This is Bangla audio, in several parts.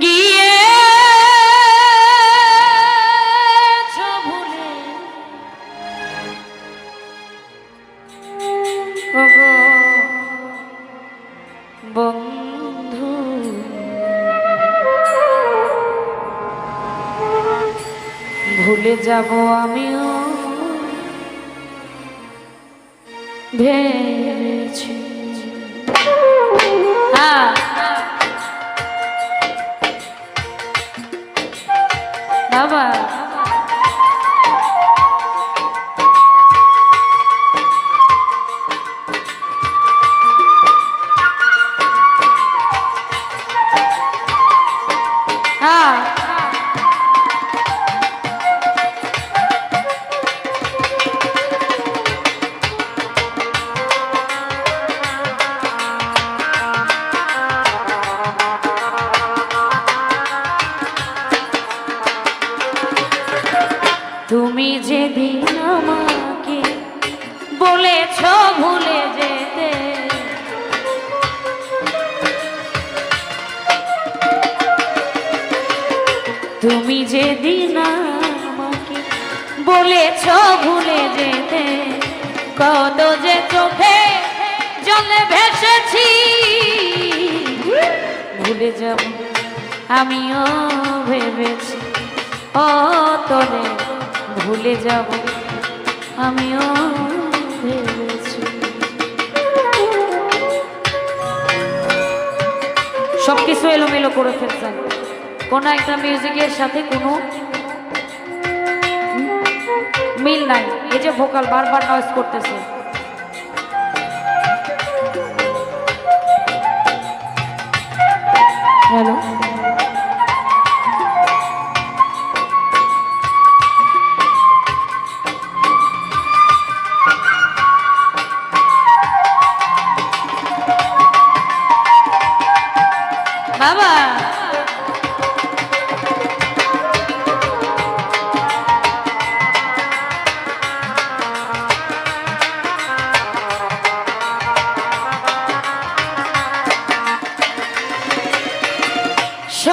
গিয়ে ভুলে। বন্ধু। ভুলে যাব আমিও। ভেবেছি। হ্যাঁ। তুমি যেদিন আমাকে বলেছ ভুলে যেতে, কত যে চোখে জলে ভেসেছি, ভুলে যাব আমিও ভেবেছি ও তোরে ভুলে যাব আমিও ভেবেছি। সব কিছু এলোমেলো করে ফেলছেন কোনো একটা মিউজিকের সাথে কোনো মিল নাই। এই যে ভোকাল বারবার নয়েজ করতেছে। হ্যালো। বাবা!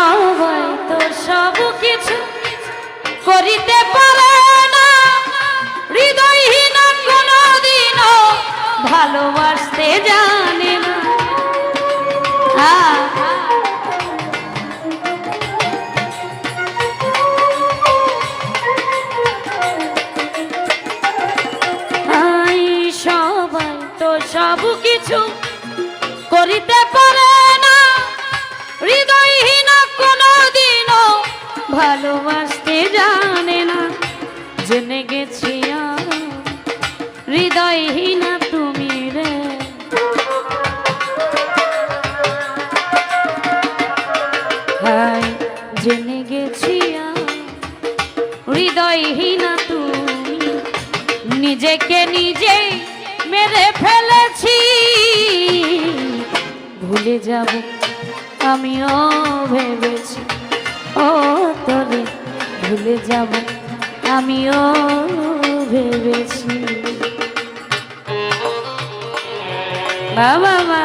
সবাই তো সব কিছু করিতে পারে না। হৃদয়হীন কোনদিনও ভালোবাসতে জানে তো সব কিছু করিতে পারে ভালোবাসতে জানে না, জেনে গেছি হৃদয়হীন তুমি রে। জেনে গেছি হৃদয়হীন তুমি। নিজেকে নিজে মেরে ফেলেছি। ভুলে যাব, আমিও ভেবেছি। ও ভুলে যাব আমিও ভেবেছি। বাবা মা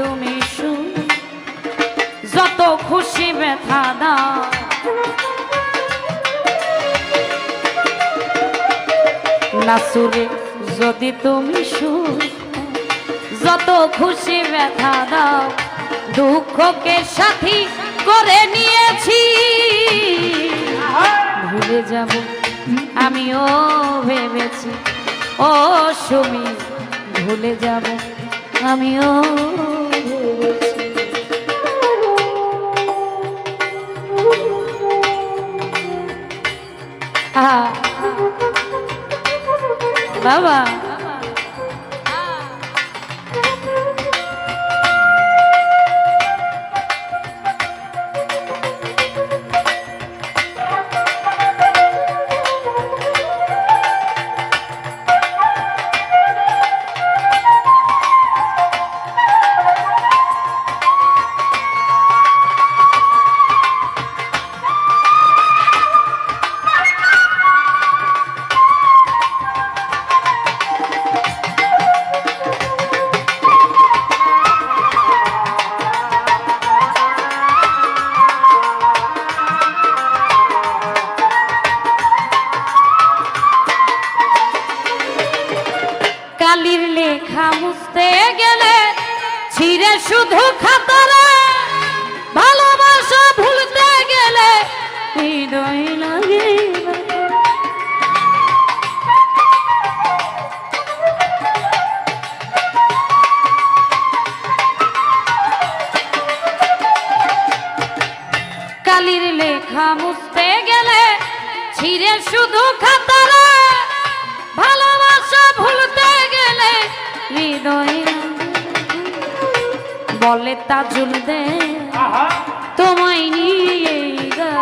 তুমি যত খুশি ব্যথা দাও। নাসুরে, যদি তুমি শু যত খুশি ব্যথা দাও, দুঃখকে সাথী করে নিয়েছি। ভুলে যাব, আমিও ভেবেছি, ও সুমি, ভুলে যাব, আমিও বাবা। কালির লেখা মুছতে গেলে ছিঁড়ে শুধু খাতারে, ভালোবাসা ভুলতে গেলে হৃদয় লাগে কালির লেখা মুছতে গেলে ছিঁড়ে শুধু খাতারে হৃদয়। বলে তাজুল দে তোমায় নিয়ে গা।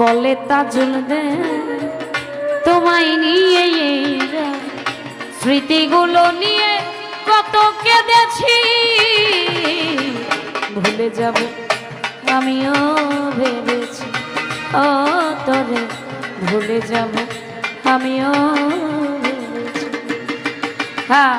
বলে তাজুল দে তোমায় নিয়ে স্মৃতিগুলো নিয়ে কত কেঁদেছি। ভুলে যাব আমিও ভেবেছি ও তোরে। ভুলে যাব আমিও হ্যাঁ।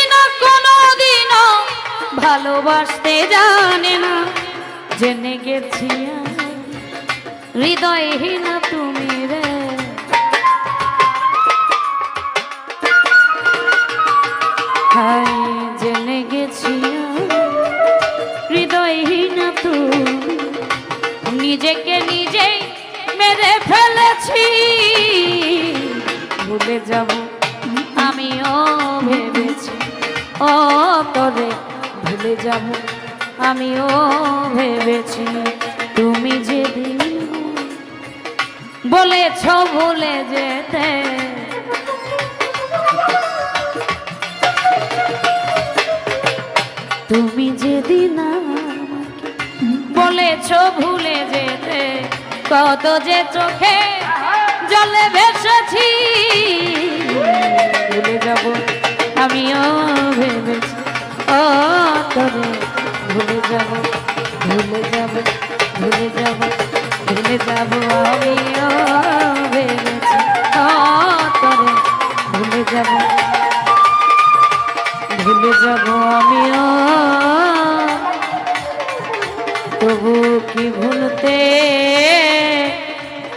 ভালোবাসতে জানে না। জেনে গেছি হৃদয়হীন তুমি রে। জেনে গেছি হৃদয়হীন তুমি। নিজেকে নিজেই মেরে ফেলেছি। ভুলে যাব, আমিও ভেবেছি ও ভুলে যাব। আমিও ভেবেছি তুমি যেদিন বলেছ ভুলে যেতে। তুমি যেদিন বলেছ ভুলে যেতে, কত যে চোখে জলে ভেসেছি। ভুলে যাব। আমিও ভেবেছি, ও তোরে ভুলে যাব ভুলে যাব ভুলে যাব ভুলে যাব আমিও ভেবেছি, ও তরে ভুলে যাব ভুলে যাব আমিও। তবু কি ভুলতে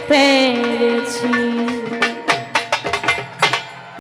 পেরেছি?